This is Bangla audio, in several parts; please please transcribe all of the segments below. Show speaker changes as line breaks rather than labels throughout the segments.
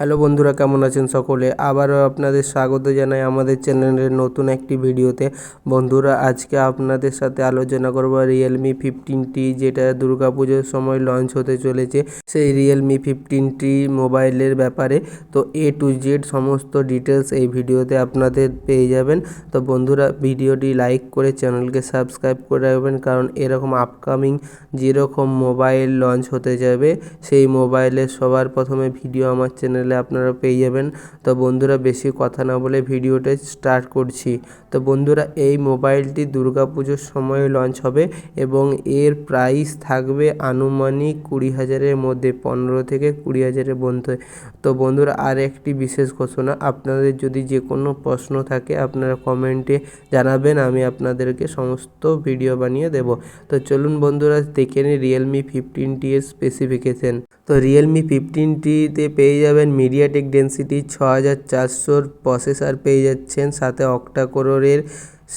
হ্যালো বন্ধুরা, কেমন আছেন সকলে? আবারও আপনাদের স্বাগত জানাই আমাদের চ্যানেলের নতুন একটি ভিডিওতে। বন্ধুরা, আজকে আপনাদের সাথে আলোচনা করব রিয়েলমি ফিফটিন টি যেটা দুর্গাপুজোর সময় লঞ্চ হতে চলেছে। সেই রিয়েলমি ফিফটিন টি মোবাইলের ব্যাপারে। তো এ টু জেড সমস্ত ডিটেলস এই ভিডিওতে আপনাদের পেয়ে যাবেন। তো বন্ধুরা, ভিডিওটি লাইক করে চ্যানেলকে সাবস্ক্রাইব করে রাখবেন, কারণ এরকম আপকামিং যেরকম মোবাইল লঞ্চ হতে যাবে, সেই মোবাইলের সবার প্রথমে ভিডিও আমার চ্যানেলে আপনারা পেয়ে যাবেন। তো বন্ধুরা, বেশি কথা না বলে ভিডিওটা স্টার্ট করছি। তো বন্ধুরা, এই মোবাইলটি দুর্গাপুজোর সময় লঞ্চ হবে এবং এর প্রাইস থাকবে আনুমানিক কুড়ি হাজারের মধ্যে, পনেরো থেকে কুড়ি হাজারের মধ্যে। তো বন্ধুরা আর একটি বিশেষ ঘোষণা, আপনাদের যদি যে কোনো প্রশ্ন থাকে, আপনারা কমেন্টে জানাবেন, আমি আপনাদেরকে সমস্ত ভিডিও বানিয়ে দেব। তো চলুন বন্ধুরা, দেখে নিই রিয়েলমি ফিফটিন টি এর স্পেসিফিকেশন তো রিয়েলমি ফিফটিন টিতে পেয়ে যাবেন মিডিয়াটেক ডেন্সিটি ছ হাজার চারশোর প্রসেসার পেয়ে যাচ্ছেন সাথে অক্টা কোরের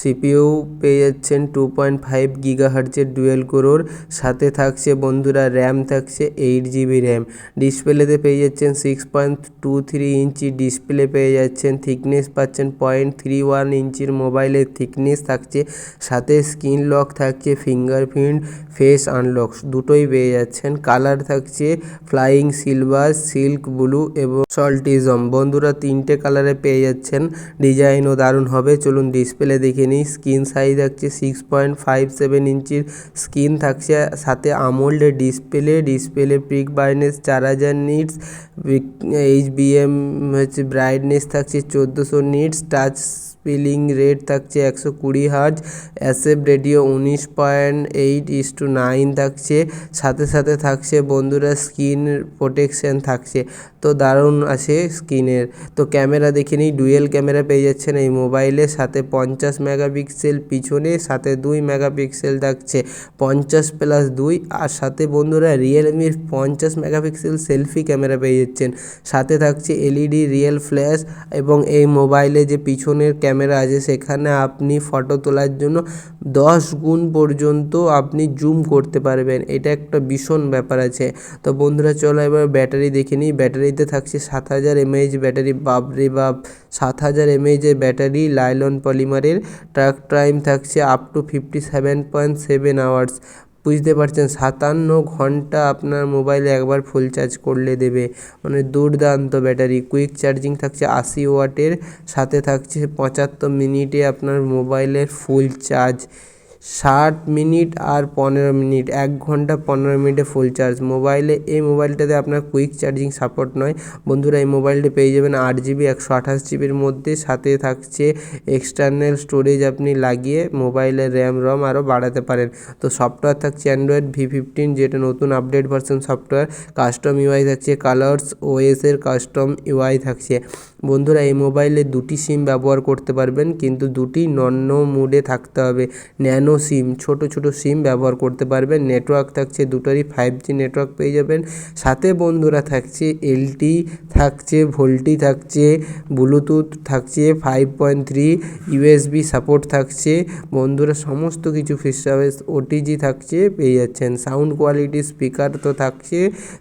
সিপিইউ পেয়ে যাচ্ছেন টু পয়েন্ট ফাইভ গিগা হার্জের ডুয়েল কোরোর, সাথে থাকছে বন্ধুরা র্যাম, থাকছে এইট জিবি র্যাম। ডিসপ্লেতে পেয়ে যাচ্ছেন six point two three inch display পেয়ে যাচ্ছেন থিকনেস পাচ্ছেন পয়েন্ট থ্রি ওয়ান ইঞ্চির মোবাইলের থিকনেস থাকছে, সাথে স্ক্রিন লক থাকছে ফিঙ্গারপ্রিন্ট ফেস আনলক দুটোই পেয়ে যাচ্ছেন কালার থাকছে ফ্লাইং সিলভার সিল্ক ব্লু এবং সল্টিজম বন্ধুরা তিনটে কালারে পেয়ে যাচ্ছেন ডিজাইনও দারুণ হবে। চলুন ডিসপ্লে দেখে নিই স্ক্রিন সাইজ থাকছে সিক্স পয়েন্ট ফাইভ সেভেন ইঞ্চির স্ক্রিন থাকছে, সাথে AMOLED display display peak brightness চার হাজার নিটস বিএম হচ্ছে ব্রাইটনেস থাকছে চোদ্দোশো নিটস টাচ স্পিলিং রেট থাকছে একশো কুড়ি হার্জ অ্যাসেপ রেডিও উনিশ point eight is to nine থাকছে, সাথে সাথে থাকছে বন্ধুরা স্কিন প্রোটেকশন থাকছে। তো দারুণ আছে স্কিনের। তো ক্যামেরা দেখে নিই, ডুয়েল ক্যামেরা পেয়ে যাচ্ছেন এই মোবাইলের সাথে পঞ্চাশ মেগাপিক্সেল পিছনে, সাথে দুই মেগাপিক্সেল থাকছে, পঞ্চাশ প্লাস দুই, আর সাথে বন্ধুরা রিয়েলমির পঞ্চাশ মেগাপিক্সেল সেলফি ক্যামেরা পেয়ে যাচ্ছেন। সাথে থাকছে এলইডি রিয়েল ফ্ল্যাশ এবং এই মোবাইলে যে পিছনের ক্যামেরা আছে, সেখানে আপনি ফটো তোলার জন্য দশ গুণ পর্যন্ত আপনি জুম করতে পারবেন। এটা একটা ভীষণ ব্যাপার আছে। তো বন্ধুরা, চলো এবার ব্যাটারি দেখে নিই। ব্যাটারিতে থাকছে সাত হাজার এমএইচ ব্যাটারি। বাপরে বাপ! সাত হাজার এমএইচের ব্যাটারি লাইলন পলিমারের ট্রাক টাইম থাকছে up to fifty seven point seven hours বুঝতে পারছেন, সাতান্ন ঘণ্টা আপনার মোবাইলে একবার ফুল চার্জ করলে দেবে। মানে দুর্দান্ত ব্যাটারি কুইক চার্জিং থাকছে আশি ওয়াটের, সাথে থাকছে পঁচাত্তর মিনিটে আপনার মোবাইলের ফুল চার্জ ষাট মিনিট আর পনেরো মিনিট, এক ঘণ্টা পনেরো মিনিটে ফুল চার্জ মোবাইলে, এই মোবাইলটাতে আপনার কুইক চার্জিং সাপোর্ট নয়। বন্ধুরা, এই মোবাইলটি পেয়ে যাবেন আট জিবি একশো আঠাশ জিবির মধ্যে। সাথে থাকছে এক্সটার্নাল স্টোরেজ আপনি লাগিয়ে মোবাইলের র্যাম রম আরও বাড়াতে পারেন। তো সফটওয়্যার থাকছে অ্যান্ড্রয়েড ভি ফিফটিন যেটা নতুন update version software custom UI থাকছে কালার্স ওএসের কাস্টম ইউআই থাকছে। বন্ধুরা, এই মোবাইলে দুটি সিম ব্যবহার করতে পারবেন, কিন্তু দুটি নন্য মুডে থাকতে হবে। ন্যানো সিম, ছোট ছোট সিম ব্যবহার করতে পারবেন। নেটওয়ার্ক থাকছে দুটোরই ফাইভ জি নেটওয়ার্ক পেয়ে যাবেন। সাথে বন্ধুরা থাকছে এলটি থাকছে ভোল্টি থাকছে ব্লুটুথ থাকছে five point three USB support থাকছে। বন্ধুরা সমস্ত কিছু ফিচার্স ওটিজি থাকছে, পেয়ে যাচ্ছেন। সাউন্ড কোয়ালিটি স্পিকার তো থাকছে।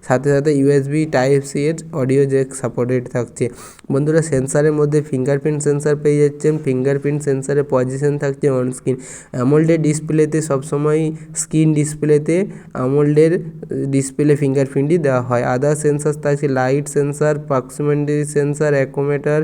সাথে সাথে ইউএসবি টাইপ সি এর অডিও জ্যাক সাপোর্টেড থাকছে। বন্ধুরা সেন্সারের মধ্যে ফিঙ্গারপ্রিন্ট সেন্সার পেয়ে যাচ্ছেন। ফিঙ্গারপ্রিন্ট সেন্সারের পজিশন থাকছে অন স্ক্রিন অ্যামোল্ডের ডিসপ্লেতে সবসময় স্ক্রিন ডিসপ্লেতে আমোল্ডের ডিসপ্লে ফিঙ্গারপ্রিন্টই দেওয়া হয়। আদার সেন্সার থাকছে light sensor proximity sensor accelerometer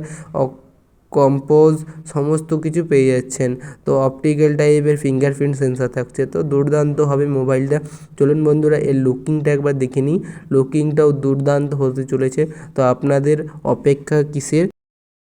compass সমস্ত কিছু পেয়ে যাচ্ছেন। তো অপটিক্যাল টাইপের ফিঙ্গারপ্রিন্ট সেন্সার থাকছে। তো দুর্দান্ত হবে মোবাইলটা। চলুন বন্ধুরা, এর লুকিংটা একবার দেখে নিই। লুকিংটাও দুর্দান্ত হতে চলেছে। তো আপনাদের অপেক্ষা কিসের?